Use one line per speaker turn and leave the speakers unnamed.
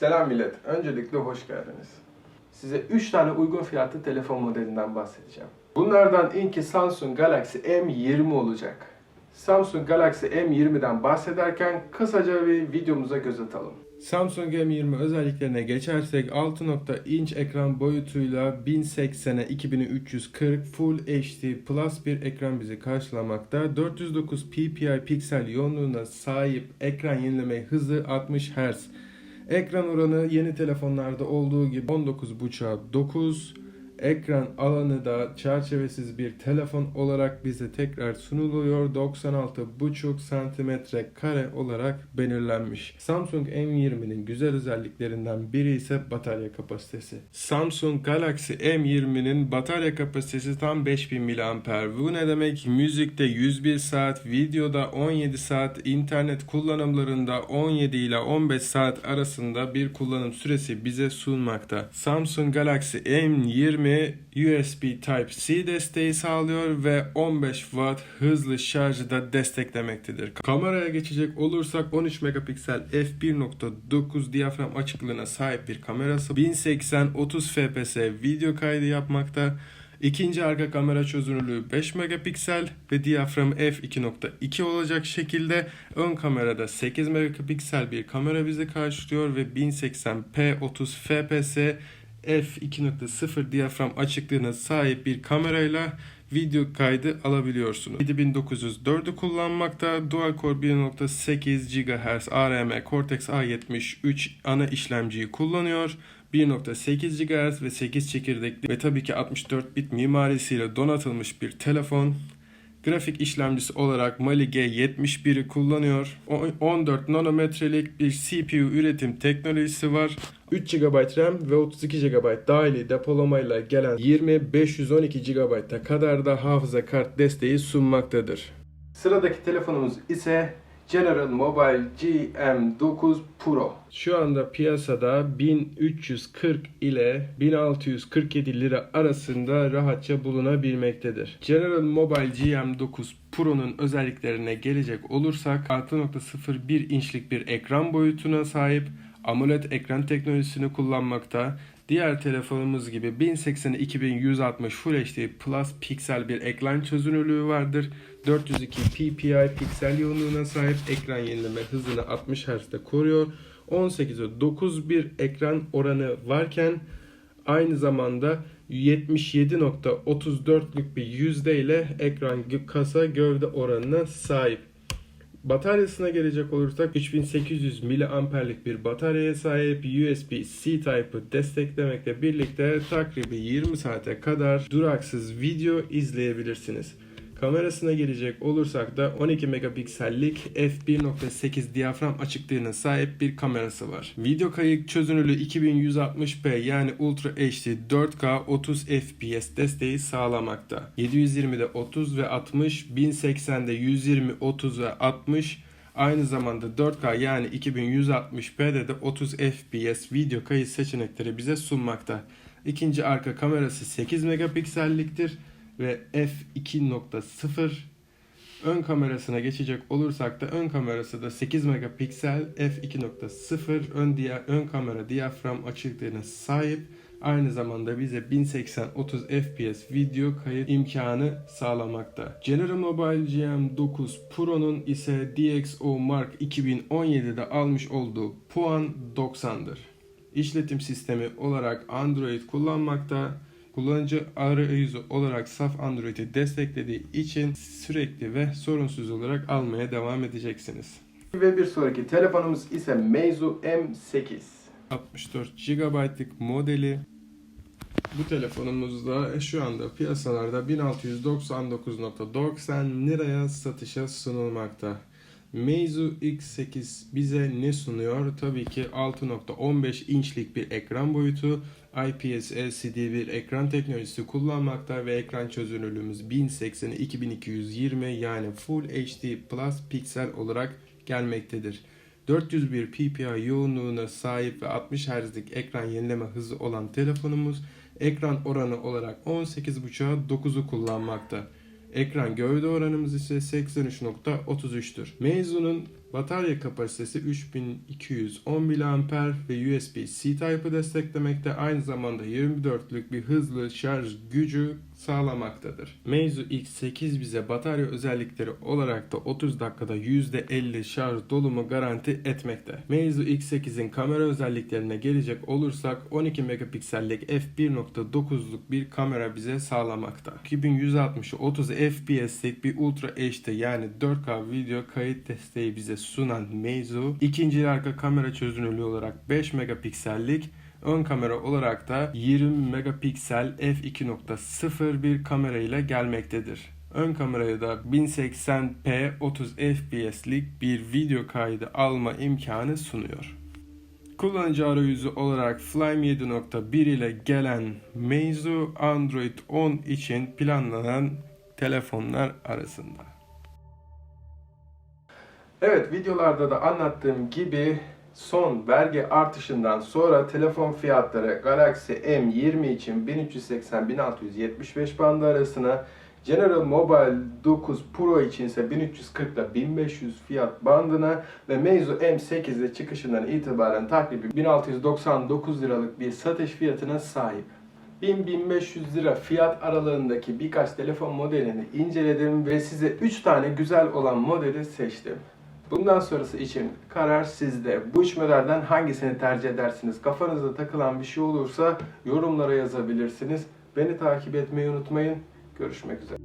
Selam millet. Öncelikle hoş geldiniz. Size 3 tane uygun fiyatlı telefon modelinden bahsedeceğim. Bunlardan ilki Samsung Galaxy M20 olacak. Samsung Galaxy M20'den bahsederken kısaca bir videomuza göz atalım. Samsung M20 özelliklerine geçersek 6. inç ekran boyutuyla 1080'e 2340 Full HD Plus bir ekran bizi karşılamakta. 409 ppi piksel yoğunluğuna sahip ekran yenileme hızı 60 Hz. Ekran oranı yeni telefonlarda olduğu gibi 19.5'a 9. Ekran alanı da çerçevesiz bir telefon olarak bize tekrar sunuluyor. 96.5 santimetre kare olarak belirlenmiş. Samsung M20'nin güzel özelliklerinden biri ise batarya kapasitesi. Samsung Galaxy M20'nin batarya kapasitesi tam 5000 mAh. Bu ne demek? Müzikte 101 saat, videoda 17 saat, internet kullanımlarında 17 ile 15 saat arasında bir kullanım süresi bize sunmakta. Samsung Galaxy M20 USB Type-C desteği sağlıyor ve 15 Watt hızlı şarjı da desteklemektedir. Kameraya geçecek olursak 13 megapiksel f1.9 diyafram açıklığına sahip bir kamerası 1080 30 fps video kaydı yapmakta. İkinci arka kamera çözünürlüğü 5 megapiksel ve diyafram f2.2 olacak şekilde ön kamerada 8 megapiksel bir kamera bizi karşılıyor ve 1080p 30 fps f2.0 diyafram açıklığına sahip bir kamerayla video kaydı alabiliyorsunuz. 7904'ü kullanmakta Dual Core 1.8 GHz ARM Cortex A73 ana işlemciyi kullanıyor. 1.8 GHz ve 8 çekirdekli ve tabii ki 64 bit mimarisiyle donatılmış bir telefon. Grafik işlemcisi olarak Mali G71'i kullanıyor. O- 14 nanometrelik bir CPU üretim teknolojisi var. 3 GB RAM ve 32 GB dahili depolamayla gelen 20-512 GB'a kadar da hafıza kart desteği sunmaktadır. Sıradaki telefonumuz ise General Mobile GM9 Pro. Şu anda piyasada 1340 ile 1647 lira arasında rahatça bulunabilmektedir. General Mobile GM9 Pro'nun özelliklerine gelecek olursak 6.01 inçlik bir ekran boyutuna sahip AMOLED ekran teknolojisini kullanmakta. Diğer telefonumuz gibi 1080'e 2160 Full HD Plus piksel bir ekran çözünürlüğü vardır. 402 ppi piksel yoğunluğuna sahip ekran yenileme hızını 60 Hz'de koruyor. 18'e 9 bir ekran oranı varken aynı zamanda 77.34'lük bir yüzdeyle ekran kasa gövde oranına sahip. Bataryasına gelecek olursak 3800 miliamperlik bir bataryaya sahip USB-C Type'ı desteklemekle birlikte takribi 20 saate kadar duraksız video izleyebilirsiniz. Kamerasına gelecek olursak da 12 megapiksellik f1.8 diyafram açıklığına sahip bir kamerası var. Video kayıt çözünürlüğü 2160p yani Ultra HD 4K 30 FPS desteği sağlamakta. 720'de 30 ve 60, 1080'de 120, 30 ve 60 Aynı zamanda 4K yani 2160p'de de 30 FPS video kayıt seçenekleri bize sunmakta. İkinci arka kamerası 8 megapikselliktir ve f2.0 ön kamerasına geçecek olursak da ön kamerası da 8 megapiksel f2.0 ön diya ön kamera diyafram açıklığına sahip. Aynı zamanda bize 1080 30 FPS video kayıt imkanı sağlamakta. General Mobile GM9 Pro'nun ise DxO Mark 2017'de almış olduğu puan 90'dır. İşletim sistemi olarak Android kullanmakta. Kullanıcı arayüzü olarak saf Android'i desteklediği için sürekli ve sorunsuz olarak almaya devam edeceksiniz. Ve bir sonraki telefonumuz ise Meizu M8. 64 GB'lık modeli. Bu telefonumuzda şu anda piyasalarda 1699.90 liraya satışa sunulmakta. Meizu X8 bize ne sunuyor? Tabii ki 6.15 inçlik bir ekran boyutu, IPS LCD bir ekran teknolojisi kullanmakta ve ekran çözünürlüğümüz 1080'e 2220 yani Full HD Plus piksel olarak gelmektedir. 401 ppi yoğunluğuna sahip ve 60 Hz'lik ekran yenileme hızı olan telefonumuz ekran oranı olarak 18.5'a 9'u kullanmakta. Ekran gövde oranımız ise 83.33'tür. Meizu'nun Batarya kapasitesi 3210 mAh ve USB-C Type'ı desteklemekte. Aynı zamanda 24'lük bir hızlı şarj gücü sağlamaktadır. Meizu X8 bize batarya özellikleri olarak da 30 dakikada %50 şarj dolumu garanti etmekte. Meizu X8'in kamera özelliklerine gelecek olursak 12 megapiksellik f1.9'luk bir kamera bize sağlamakta. 2160 30 FPS'lik bir Ultra HD yani 4K video kayıt desteği bize sunan Meizu ikinci arka kamera çözünürlüğü olarak 5 megapiksellik Ön kamera olarak da 20 megapiksel f2.0 bir kamera ile gelmektedir. Ön kameraya da 1080p 30 fps'lik bir video kaydı alma imkanı sunuyor. Kullanıcı arayüzü olarak Flyme 7.1 ile gelen Meizu Android 10 için planlanan telefonlar arasında. Evet videolarda da anlattığım gibi son vergi artışından sonra telefon fiyatları Galaxy M20 için 1380-1675 bandı arasına General Mobile 9 Pro için ise 1340 ile 1500 fiyat bandına ve Meizu M8'de çıkışından itibaren takribi 1699 liralık bir satış fiyatına sahip. 1000-1500 lira fiyat aralığındaki birkaç telefon modelini inceledim ve size 3 tane güzel olan modeli seçtim. Bundan sonrası için karar sizde. Bu üç modelden hangisini tercih edersiniz? Kafanıza takılan bir şey olursa yorumlara yazabilirsiniz. Beni takip etmeyi unutmayın. Görüşmek üzere.